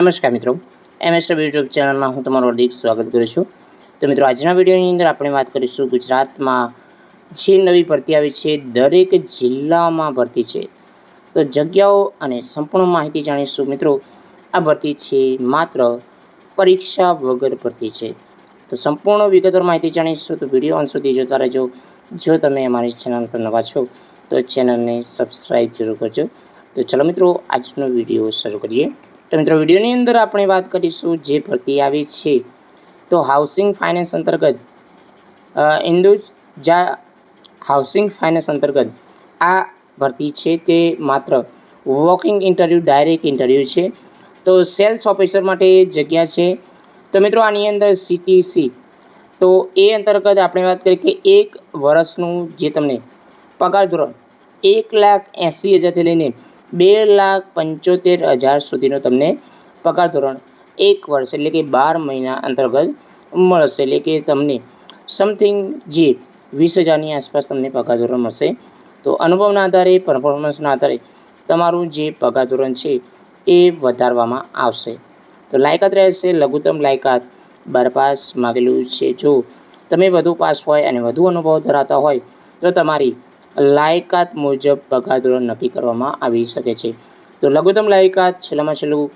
નમસ્કાર મિત્રો. MS YouTube ચેનલમાં હું તમારું હાર્દિક સ્વાગત કરું છું. તો મિત્રો, આજના વિડીયોની અંદર આપણે વાત કરીશું ગુજરાતમાં જે નવી ભરતી આવી છે, દરેક જિલ્લામાં ભરતી છે. તો જગ્યાઓ અને સંપૂર્ણ માહિતી જાણીશું મિત્રો. આ ભરતી છે માત્ર પરીક્ષા વગર ભરતી છે. તો સંપૂર્ણ વિગતવાર માહિતી જાણીશું. તો વીડિયો અંત સુધી જોતા રહેજો. જો તમે અમારી ચેનલ પર નવા છો, તો ચેનલને સબસ્ક્રાઈબ જરૂર કરજો. તો ચલો મિત્રો, આજનો વીડિયો શરૂ કરીએ. તો મિત્રો, વિડીયોની અંદર આપણે વાત કરીશું જે ભરતી આવી છે. તો હાઉસિંગ ફાઇનાન્સ અંતર્ગત ઇન્દુજા હાઉસિંગ ફાઇનાન્સ અંતર્ગત આ ભરતી છે તે માત્ર વોકિંગ ઇન્ટરવ્યૂ ડાયરેક્ટ ઇન્ટરવ્યૂ છે. તો સેલ્સ ઓફિસર માટે જગ્યા છે. તો મિત્રો, આની અંદર સીટીસી તો એ અંતર્ગત આપણે વાત કરીએ કે એક વર્ષનું જે તમને પગાર ધોરણ, એક લાખ એંસી હજારથી લઈને બે લાખ પંચોતેર હજાર સુધીનો તમને પગાર ધોરણ એક વર્ષ એટલે કે બાર મહિના અંતર્ગત મળશે. એટલે કે તમને સમથિંગ જે વીસ હજારની આસપાસ તમને પગાર ધોરણ મળશે. તો અનુભવના આધારે પરફોર્મન્સના આધારે તમારું જે પગાર ધોરણ છે એ વધારવામાં આવશે. તો લાયકાત રહેશે, લઘુત્તમ લાયકાત બાર પાસ માગેલું છે. જો તમે વધુ પાસ હોય અને વધુ અનુભવ ધરાવતા હોય તો તમારી લાયકાત મુજબ પગાર નક્કી કરવામાં આવી શકે છે. તો લઘુત્તમ લાયકાત છેલ્લામાં છેલ્લું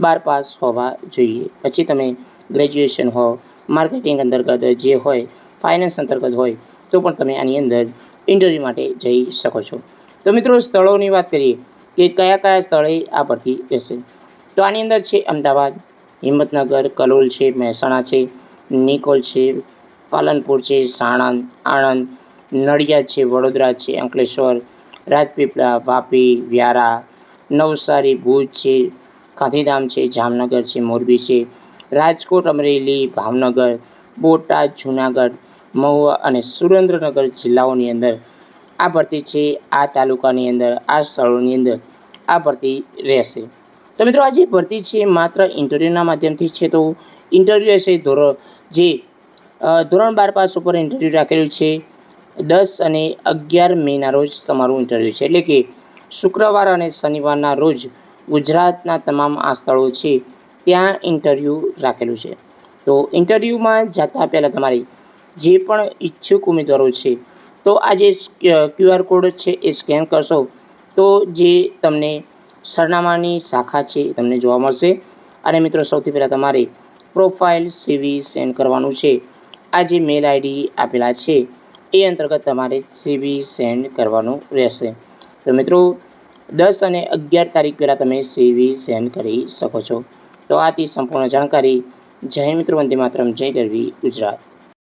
બાર પાસ હોવા જોઈએ. પછી તમે ગ્રેજ્યુએશન હો, માર્કેટિંગ અંતર્ગત જે હોય, ફાઇનાન્સ અંતર્ગત હોય, તો પણ તમે આની અંદર ઇન્ટરવ્યૂ માટે જઈ શકો છો. તો મિત્રો, સ્થળોની વાત કરીએ કે કયા કયા સ્થળે આ ભરતી રહેશે? તો આની અંદર છે અમદાવાદ, હિંમતનગર, કલોલ છે, મહેસાણા છે, નિકોલ છે, પાલનપુર છે, સાણંદ, આણંદ નડિયાદ છે, વડોદરા છે, અંકલેશ્વર, રાજપીપળા, વાપી, વ્યારા, નવસારી, ભુજ છે, ગાંધીધામ છે, જામનગર છે, મોરબી છે, રાજકોટ, અમરેલી, ભાવનગર, બોટાદ, જૂનાગઢ, મહુવા અને સુરેન્દ્રનગર જિલ્લાઓની અંદર આ ભરતી છે, આ તાલુકાની અંદર, આ સ્થળોની અંદર આ ભરતી રહેશે. તો મિત્રો, આ જે ભરતી છે, માત્ર ઇન્ટરવ્યૂના માધ્યમથી છે, તો ઇન્ટરવ્યૂ હશે ધોરણ જે ધોરણ બાર પાસ ઉપર ઇન્ટરવ્યૂ રાખેલું છે. દસ અને અગિયાર મેના રોજ તમારું ઇન્ટરવ્યૂ છે. એટલે કે શુક્રવાર અને શનિવારના રોજ ગુજરાતના તમામ આ સ્થળો છે, ત્યાં ઇન્ટરવ્યૂ રાખેલું છે. તો ઇન્ટરવ્યૂમાં જતાં પહેલાં તમારે જે પણ ઈચ્છુક ઉમેદવારો છે, તો આ જે ક્યુઆર કોડ છે એ સ્કેન કરશો, તો જે તમને સરનામાની શાખા છે એ તમને જોવા મળશે. અને મિત્રો, સૌથી પહેલાં તમારે પ્રોફાઇલ સીવી સેન્ડ કરવાનું છે. આ જે મેલ આઈડી આપેલા છે એ અંતર્ગત તમારે સીવી સેન્ડ કરવાનું રહેશે. તો મિત્રો, દસ અને અગિયાર તારીખ પહેલાં તમે સીવી સેન્ડ કરી શકો છો. તો આથી સંપૂર્ણ જાણકારી. જય મિત્રો, વંદે માતરમ. જય ગરવી ગુજરાત.